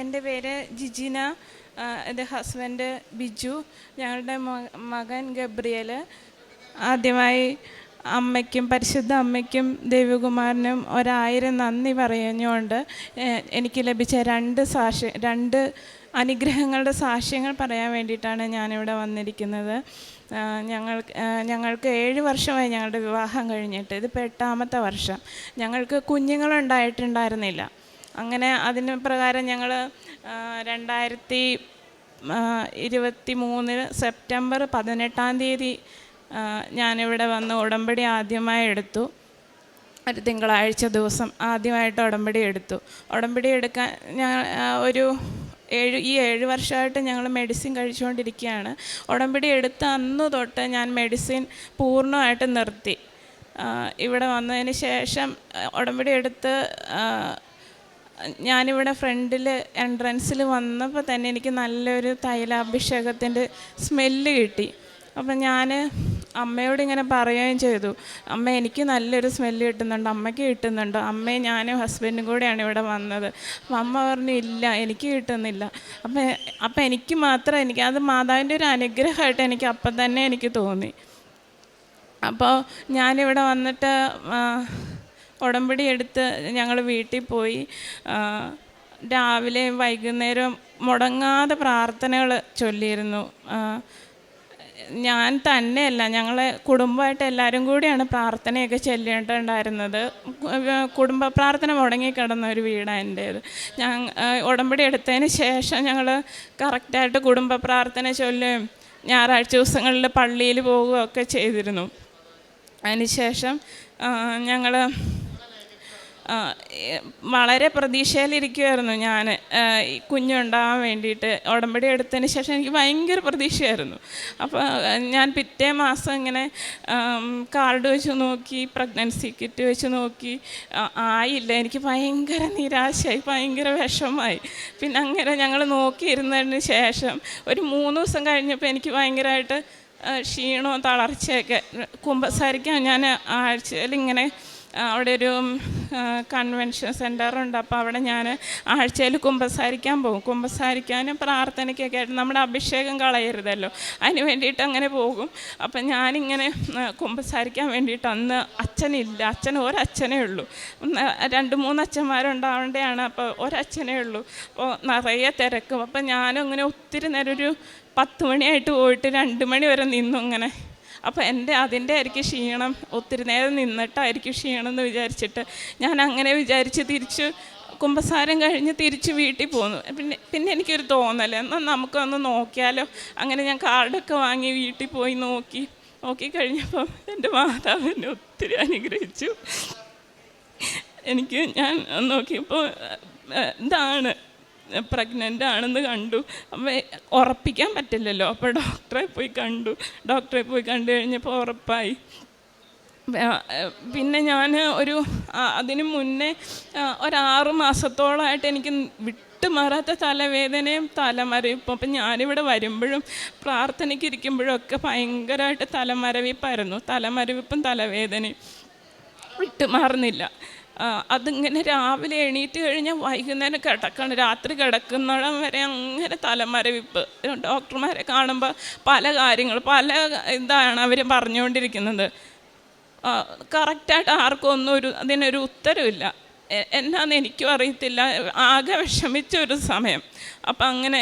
എന്റെ പേര് ജിജിന എന്റെ ഹസ്ബൻഡ് ബിജു ഞങ്ങളുടെ മകൻ ഗബ്രിയൽ ആദ്യമായി അമ്മയ്ക്കും പരിശുദ്ധ അമ്മയ്ക്കും ദേവികുമാറിനും ഒരായിരം നന്ദി പറഞ്ഞുകൊണ്ട് എനിക്ക് ലഭിച്ച രണ്ട് സാക്ഷ്യ രണ്ട് അനുഗ്രഹങ്ങളുടെ സാക്ഷ്യങ്ങൾ പറയാൻ വേണ്ടിയിട്ടാണ് ഞാനിവിടെ വന്നിരിക്കുന്നത്. ഞങ്ങൾ ഞങ്ങൾക്ക് ഏഴ് വർഷമായി ഞങ്ങളുടെ വിവാഹം കഴിഞ്ഞിട്ട് ഇത് എട്ടാമത്തെ വർഷം. ഞങ്ങൾക്ക് കുഞ്ഞുങ്ങളുണ്ടായിട്ടുണ്ടായിരുന്നില്ല. അങ്ങനെ അതിന് പ്രകാരം ഞങ്ങൾ രണ്ടായിരത്തി ഇരുപത്തി മൂന്നിന് സെപ്റ്റംബർ പതിനെട്ടാം തീയതി ഞാനിവിടെ വന്ന് ഉടമ്പടി ആദ്യമായി എടുത്തു. ഒരു തിങ്കളാഴ്ച ദിവസം ആദ്യമായിട്ട് ഉടമ്പടി എടുത്തു. ഉടമ്പടി എടുക്കാൻ ഞങ്ങൾ ഒരു ഏഴ് ഈ ഏഴ് വർഷമായിട്ട് ഞങ്ങൾ മെഡിസിൻ കഴിച്ചുകൊണ്ടിരിക്കുകയാണ്. ഉടമ്പടി എടുത്ത അന്ന് തൊട്ട് ഞാൻ മെഡിസിൻ പൂർണമായിട്ട് നിർത്തി. ഇവിടെ വന്നതിന് ശേഷം ഉടമ്പടി എടുത്ത് ഞാനിവിടെ ഫ്രണ്ടിൽ എൻട്രൻസിൽ വന്നപ്പോൾ തന്നെ എനിക്ക് നല്ലൊരു തൈലാഭിഷേകത്തിന്റെ സ്മെല്ല് കിട്ടി. അപ്പം ഞാൻ അമ്മയോട് ഇങ്ങനെ പറയുകയും ചെയ്തു. അമ്മ എനിക്ക് നല്ലൊരു സ്മെല്ല് കിട്ടുന്നുണ്ട് അമ്മയ്ക്ക് കിട്ടുന്നുണ്ട്. അമ്മയും ഞാനും ഹസ്ബൻഡും കൂടെയാണ് ഇവിടെ വന്നത്. അപ്പം അമ്മ പറഞ്ഞു ഇല്ല എനിക്ക് കിട്ടുന്നില്ല. അപ്പം അപ്പം എനിക്ക് മാത്രം എനിക്ക് അത് മാതാവിന്റെ ഒരു അനുഗ്രഹമായിട്ട് എനിക്ക് അപ്പം തന്നെ എനിക്ക് തോന്നി. അപ്പോൾ ഞാനിവിടെ വന്നിട്ട് ഉടമ്പടി എടുത്ത് ഞങ്ങൾ വീട്ടിൽ പോയി രാവിലെ രാവിലെയും വൈകുന്നേരവും മുടങ്ങാതെ പ്രാർത്ഥനകൾ ചൊല്ലിയിരുന്നു. ഞാൻ തന്നെയല്ല ഞങ്ങളെ കുടുംബമായിട്ട് എല്ലാവരും കൂടിയാണ് പ്രാർത്ഥനയൊക്കെ ചെല്ലേണ്ടതുണ്ടായിരുന്നത് കുടുംബ പ്രാർത്ഥന മുടങ്ങിക്കിടന്ന ഒരു വീടാണ് എന്റേത്. ഞാൻ ഉടമ്പടി എടുത്തതിന് ശേഷം ഞങ്ങൾ കറക്റ്റായിട്ട് കുടുംബ പ്രാർത്ഥന ചൊല്ലുകയും ഞായറാഴ്ച ദിവസങ്ങളിൽ പള്ളിയിൽ പോവുകയൊക്കെ ചെയ്തിരുന്നു. അതിനുശേഷം ഞങ്ങൾ വളരെ പ്രതീക്ഷയിലിരിക്കുമായിരുന്നു ഞാൻ കുഞ്ഞുണ്ടാവാൻ വേണ്ടിയിട്ട് ഉടമ്പടി എടുത്തതിന് ശേഷം എനിക്ക് ഭയങ്കര പ്രതീക്ഷയായിരുന്നു. അപ്പോൾ ഞാൻ പിറ്റേ മാസം ഇങ്ങനെ കാർഡ് വെച്ച് നോക്കി പ്രഗ്നൻസി കിറ്റ് വെച്ച് നോക്കി ആയില്ല. എനിക്ക് ഭയങ്കര നിരാശയായി ഭയങ്കര വിഷമമായി. പിന്നെ അങ്ങനെ ഞങ്ങൾ നോക്കിയിരുന്നതിന് ശേഷം ഒരു മൂന്ന് ദിവസം കഴിഞ്ഞപ്പോൾ എനിക്ക് ഭയങ്കരമായിട്ട് ക്ഷീണവും തളർച്ചയൊക്കെ കുമ്പസാരിക്കാൻ ഞാൻ ആഴ്ചയിൽ ഇങ്ങനെ അവിടെ ഒരു കൺവെൻഷൻ സെന്ററുണ്ട് അപ്പോൾ അവിടെ ഞാൻ ആഴ്ചയിൽ കുമ്പസാരിക്കാൻ പോകും. കുമ്പസാരിക്കാനും പ്രാർത്ഥനയ്ക്കൊക്കെ ആയിട്ട് നമ്മുടെ അഭിഷേകം കളയരുതല്ലോ. അതിന് വേണ്ടിയിട്ട് അങ്ങനെ പോകും. അപ്പം ഞാനിങ്ങനെ കുമ്പസാരിക്കാൻ വേണ്ടിയിട്ട് അന്ന് അച്ഛനില്ല. അച്ഛൻ ഒരച്ഛനേ ഉള്ളൂ. രണ്ട് മൂന്ന് അച്ഛന്മാരുണ്ടാവേണ്ടതാണ് അപ്പോൾ ഒരച്ഛനേ ഉള്ളൂ. അപ്പോൾ നിറയെ തിരക്കും. അപ്പം ഞാനും അങ്ങനെ ഒത്തിരി നേരം ഒരു പത്ത് മണിയായിട്ട് പോയിട്ട് രണ്ട് മണി വരെ നിന്നു അങ്ങനെ അപ്പോൾ എന്റെ അതിന്റെ ആയിരിക്കും ക്ഷീണം. ഒത്തിരി നേരം നിന്നിട്ടായിരിക്കും ക്ഷീണം എന്ന് വിചാരിച്ചിട്ട് ഞാൻ അങ്ങനെ വിചാരിച്ച് തിരിച്ച് കുമ്പസാരം കഴിഞ്ഞ് തിരിച്ച് വീട്ടിൽ പോന്നു. പിന്നെ പിന്നെ എനിക്കൊരു തോന്നൽ എന്നാൽ നമുക്കൊന്ന് നോക്കിയാലോ. അങ്ങനെ ഞാൻ കാർഡൊക്കെ വാങ്ങി വീട്ടിൽ പോയി നോക്കി. നോക്കി കഴിഞ്ഞപ്പോൾ എന്റെ മാതാവ് എന്നെ ഒത്തിരി അനുഗ്രഹിച്ചു. എനിക്ക് ഞാൻ നോക്കിയപ്പോൾ എന്താണ്? പ്രഗ്നന്റ് ആണെന്ന് കണ്ടു. അപ്പോൾ ഉറപ്പിക്കാൻ പറ്റില്ലല്ലോ. അപ്പോൾ ഡോക്ടറെ പോയി കണ്ടു. ഡോക്ടറെ പോയി കണ്ടു കഴിഞ്ഞപ്പോൾ ഉറപ്പായി. പിന്നെ ഞാൻ ഒരു അതിനു മുന്നേ ഒരാറു മാസത്തോളമായിട്ട് എനിക്ക് വിട്ടുമാറാത്ത തലവേദനയും തലമരവിപ്പും അപ്പം ഞാനിവിടെ വരുമ്പോഴും പ്രാർത്ഥനയ്ക്ക് ഇരിക്കുമ്പോഴും ഒക്കെ ഭയങ്കരമായിട്ട് തലമരവിപ്പായിരുന്നു തലമരവിപ്പും തലവേദനയും. വിട്ടുമാറുന്നില്ല. അതിങ്ങനെ രാവിലെ എണീറ്റ് കഴിഞ്ഞാൽ വൈകുന്നേരം കിടക്കണം. രാത്രി കിടക്കുന്നിടം വരെ അങ്ങനെ തലമരവിപ്പ്. ഡോക്ടർമാരെ കാണുമ്പോൾ പല കാര്യങ്ങൾ പല ഇതാണ് അവർ പറഞ്ഞുകൊണ്ടിരിക്കുന്നത്. കറക്റ്റായിട്ട് ആർക്കും ഒന്നും ഒരു അതിനൊരു ഉത്തരവില്ല. എന്നാന്ന് എനിക്കും അറിയത്തില്ല. ആകെ വിഷമിച്ച ഒരു സമയം. അപ്പം അങ്ങനെ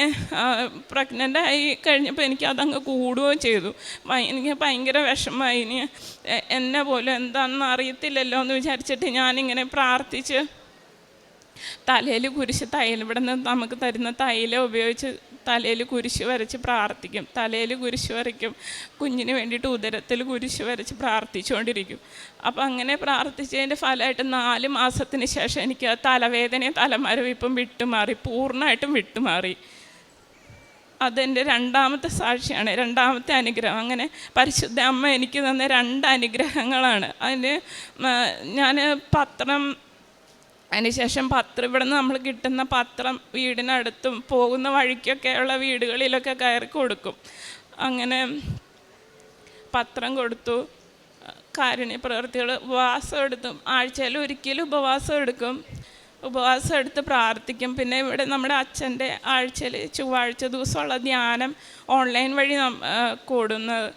പ്രഗ്നന്റ് ആയി കഴിഞ്ഞപ്പോൾ എനിക്ക് അതങ്ങ് കൂടുകയും ചെയ്തു. എനിക്ക് ഭയങ്കര വിഷമമായി ഇനി എന്നെ പോലും എന്താണെന്ന് അറിയത്തില്ലല്ലോ എന്ന് വിചാരിച്ചിട്ട് ഞാനിങ്ങനെ പ്രാർത്ഥിച്ച് തലയിൽ കുരിശ് തൈൽ ഇവിടെ നിന്ന് നമുക്ക് തരുന്ന തൈലം ഉപയോഗിച്ച് തലയിൽ കുരിശ് വരച്ച് പ്രാർത്ഥിക്കും. തലയിൽ കുരിശ് വരയ്ക്കും. കുഞ്ഞിന് വേണ്ടിയിട്ട് ഉദരത്തിൽ കുരിശ് വരച്ച് പ്രാർത്ഥിച്ചുകൊണ്ടിരിക്കും. അപ്പം അങ്ങനെ പ്രാർത്ഥിച്ചതിന്റെ ഫലമായിട്ട് നാല് മാസത്തിന് ശേഷം എനിക്ക് തലവേദനയും തലമരവിപ്പും വിട്ടുമാറി പൂർണമായിട്ടും വിട്ടുമാറി. അതെന്റെ രണ്ടാമത്തെ സാക്ഷിയാണ് രണ്ടാമത്തെ അനുഗ്രഹം. അങ്ങനെ പരിശുദ്ധ അമ്മ എനിക്ക് തന്ന രണ്ട് അനുഗ്രഹങ്ങളാണ്. അതിന് ഞാൻ പത്രം അതിനുശേഷം പത്രം ഇവിടെ നിന്ന് നമ്മൾ കിട്ടുന്ന പത്രം വീടിനടുത്തും പോകുന്ന വഴിക്കൊക്കെയുള്ള വീടുകളിലൊക്കെ കയറി കൊടുക്കും. അങ്ങനെ പത്രം കൊടുത്തു. കാരുണ്യ പ്രവർത്തികൾ ഉപവാസം എടുത്തു. ആഴ്ചയിൽ ഒരിക്കലും ഉപവാസം എടുക്കും. ഉപവാസം എടുത്ത് പ്രാർത്ഥിക്കും. പിന്നെ ഇവിടെ നമ്മുടെ അച്ഛന്റെ ആഴ്ചയിൽ ചൊവ്വാഴ്ച ദിവസമുള്ള ധ്യാനം ഓൺലൈൻ വഴി കൂടുന്നത്.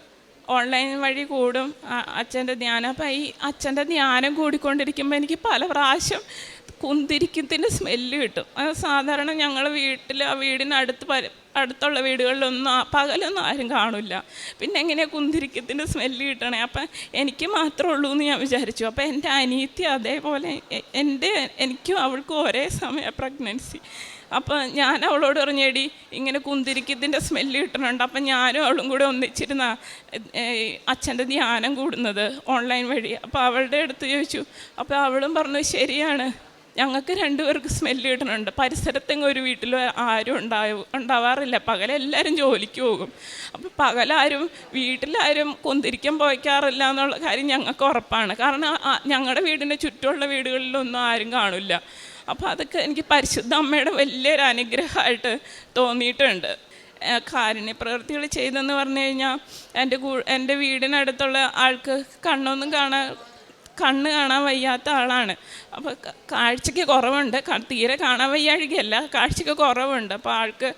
ഓൺലൈൻ വഴി കൂടും അച്ഛന്റെ ധ്യാനം. അപ്പം ഈ അച്ഛന്റെ ധ്യാനം കൂടിക്കൊണ്ടിരിക്കുമ്പോൾ എനിക്ക് പല പ്രാവശ്യം കുന്തിരിക്കത്തിന്റെ സ്മെല്ല് കിട്ടും. അത് സാധാരണ ഞങ്ങൾ വീട്ടിൽ ആ വീടിനടുത്ത് പര അടുത്തുള്ള വീടുകളിലൊന്നും പകലൊന്നും ആരും കാണില്ല. പിന്നെ എങ്ങനെയാണ് കുന്തിരിക്കത്തിന്റെ സ്മെല്ല് കിട്ടണേ? അപ്പം എനിക്ക് മാത്രമേ ഉള്ളൂ എന്ന് ഞാൻ വിചാരിച്ചു. അപ്പം എന്റെ അനിയത്തി അതേപോലെ എന്റെ എനിക്കും അവൾക്കും ഒരേ സമയം പ്രഗ്നൻസി അപ്പം ഞാൻ അവളോട് പറഞ്ഞേടി ഇങ്ങനെ കുന്തിരിക്കത്തിന്റെ സ്മെല്ല് കിട്ടുന്നുണ്ട് അപ്പം ഞാനും അവളും കൂടെ ഒന്നിച്ചിരുന്ന അച്ഛന്റെ ധ്യാനം കൂടുന്നത് ഓൺലൈൻ വഴി. അപ്പോൾ അവളുടെ അടുത്ത് ചോദിച്ചു. അപ്പോൾ അവളും പറഞ്ഞു ശരിയാണ്. ഞങ്ങൾക്ക് രണ്ടുപേർക്ക് സ്മെല്ല് കിട്ടുന്നുണ്ട് പരിസരത്തെങ്ങും ഒരു വീട്ടിൽ ആരും ഉണ്ടാവും ഉണ്ടാവാറില്ല. പകലെല്ലാവരും ജോലിക്ക് പോകും. അപ്പോൾ പകലാരും വീട്ടിലാരും കൊന്തിരിക്കാൻ പോയിക്കാറില്ല എന്നുള്ള കാര്യം ഞങ്ങൾക്ക് ഉറപ്പാണ്. കാരണം ഞങ്ങളുടെ വീടിന്റെ ചുറ്റുമുള്ള വീടുകളിലൊന്നും ആരും കാണില്ല. അപ്പോൾ അതൊക്കെ എനിക്ക് പരിശുദ്ധ അമ്മയുടെ വലിയൊരു അനുഗ്രഹമായിട്ട് തോന്നിയിട്ടുണ്ട്. കാരുണ്യ പ്രവൃത്തികൾ ചെയ്തെന്ന് പറഞ്ഞു കഴിഞ്ഞാൽ എന്റെ എന്റെ വീടിനടുത്തുള്ള ആൾക്ക് കണ്ണൊന്നും കാണാൻ കണ്ണ് കാണാൻ വയ്യാത്ത ആളാണ്. അപ്പോൾ കാഴ്ചയ്ക്ക് കുറവുണ്ട്. തീരെ കാണാൻ വയ്യാഴികയല്ല കാഴ്ചയ്ക്ക് കുറവുണ്ട്. അപ്പോൾ ആൾക്ക്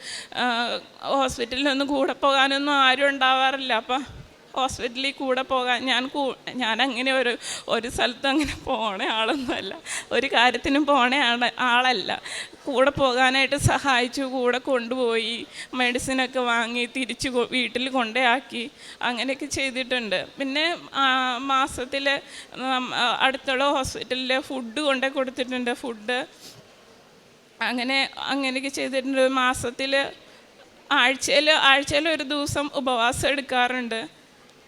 ഹോസ്പിറ്റലിൽ ഹോസ്പിറ്റലിലൊന്നും കൂടെ പോകാനൊന്നും ആരും ഉണ്ടാവാറില്ല. അപ്പോൾ ഹോസ്പിറ്റലിൽ കൂടെ പോകാൻ ഞാൻ കൂ ഞാൻ അങ്ങനെ ഒരു ഒരു സ്ഥലത്തും അങ്ങനെ പോണ ആളൊന്നുമല്ല. ഒരു കാര്യത്തിനും പോണ ആളല്ല. കൂടെ പോകാനായിട്ട് സഹായിച്ചു കൂടെ കൊണ്ടുപോയി മെഡിസിനൊക്കെ വാങ്ങി തിരിച്ച് വീട്ടിൽ കൊണ്ടേയാക്കി അങ്ങനെയൊക്കെ ചെയ്തിട്ടുണ്ട്. പിന്നെ മാസത്തിൽ അടുത്തുള്ള ഹോസ്പിറ്റലിൽ ഫുഡ് കൊണ്ടേ കൊടുത്തിട്ടുണ്ട്. ഫുഡ് അങ്ങനെ അങ്ങനെയൊക്കെ ചെയ്തിട്ടുണ്ട്. മാസത്തിൽ ആഴ്ചയിൽ ആഴ്ചയിൽ ഒരു ദിവസം ഉപവാസം എടുക്കാറുണ്ട്.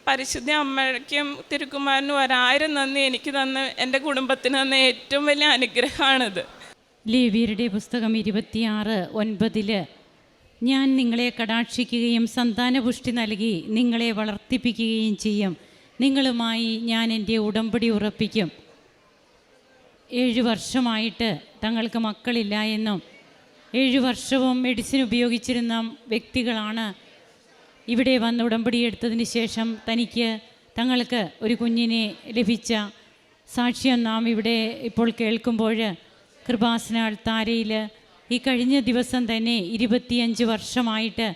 പരിശുദ്ധ അമ്മയ്ക്കും തിരുക്കുമാരനും ഒരായിരം നന്ദി എനിക്ക് തന്ന എന്റെ കുടുംബത്തിന് തന്ന ഏറ്റവും വലിയ അനുഗ്രഹമാണിത്. ലേവിയരുടെ പുസ്തകം ഇരുപത്തിയാറ് ഒൻപതിൽ ഞാൻ നിങ്ങളെ കടാക്ഷിക്കുകയും സന്താനപുഷ്ടി നൽകി നിങ്ങളെ വളർത്തിപ്പിക്കുകയും ചെയ്യും. നിങ്ങളുമായി ഞാൻ എന്റെ ഉടമ്പടി ഉറപ്പിക്കും. ഏഴ് വർഷമായിട്ട് തങ്ങൾക്ക് മക്കളില്ല എന്നും ഏഴ് വർഷവും മെഡിസിൻ ഉപയോഗിച്ചിരുന്ന വ്യക്തികളാണ് ഇവിടെ വന്ന് ഉടമ്പടി എടുത്തതിന് ശേഷം തനിക്ക് തങ്ങൾക്ക് ഒരു കുഞ്ഞിനെ ലഭിച്ച സാക്ഷ്യം നാം ഇവിടെ ഇപ്പോൾ കേൾക്കുമ്പോൾ കൃപാസന അൾത്താരയിൽ ഈ കഴിഞ്ഞ ദിവസം തന്നെ ഇരുപത്തിയഞ്ച് വർഷമായിട്ട്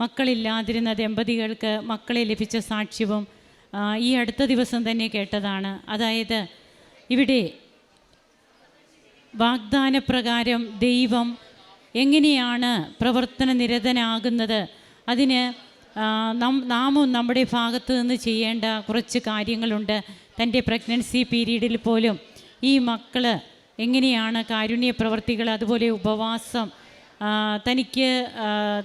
മക്കളില്ലാതിരുന്ന ദമ്പതികൾക്ക് മക്കളെ ലഭിച്ച സാക്ഷ്യവും ഈ അടുത്ത ദിവസം തന്നെ കേട്ടതാണ്. അതായത് ഇവിടെ വാഗ്ദാനപ്രകാരം ദൈവം എങ്ങനെയാണ് പ്രവർത്തന നിരതനാകുന്നത് അതിന് നാമും നമ്മുടെ ഭാഗത്ത് നിന്ന് ചെയ്യേണ്ട കുറച്ച് കാര്യങ്ങളുണ്ട്. തന്റെ പ്രഗ്നൻസി പീരീഡിൽ പോലും ഈ മക്കൾ എങ്ങനെയാണ് കാരുണ്യ പ്രവർത്തികൾ അതുപോലെ ഉപവാസം തനിക്ക്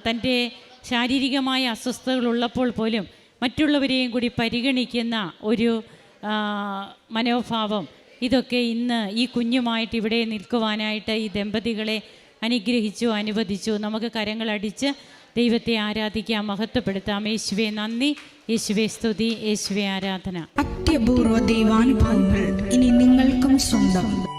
തന്റെ ശാരീരികമായ അസ്വസ്ഥതകളുള്ളപ്പോൾ പോലും മറ്റുള്ളവരെയും കൂടി പരിഗണിക്കുന്ന ഒരു മനോഭാവം. ഇതൊക്കെ ഇന്ന് ഈ കുഞ്ഞുമായിട്ട് ഇവിടെ നിൽക്കുവാനായിട്ട് ഈ ദമ്പതികളെ അനുഗ്രഹിച്ചു അനുവദിച്ചു. നമുക്ക് കരങ്ങളടിച്ച് ദൈവത്തെ ആരാധിക്കാം മഹത്വപ്പെടുത്താം. യേശുവെ നന്ദി. യേശുവെ സ്തുതി. യേശുവെ ആരാധന. അത്യപൂർവ ദൈവാനുഭവങ്ങൾ ഇനി നിങ്ങൾക്കും സ്വന്തം.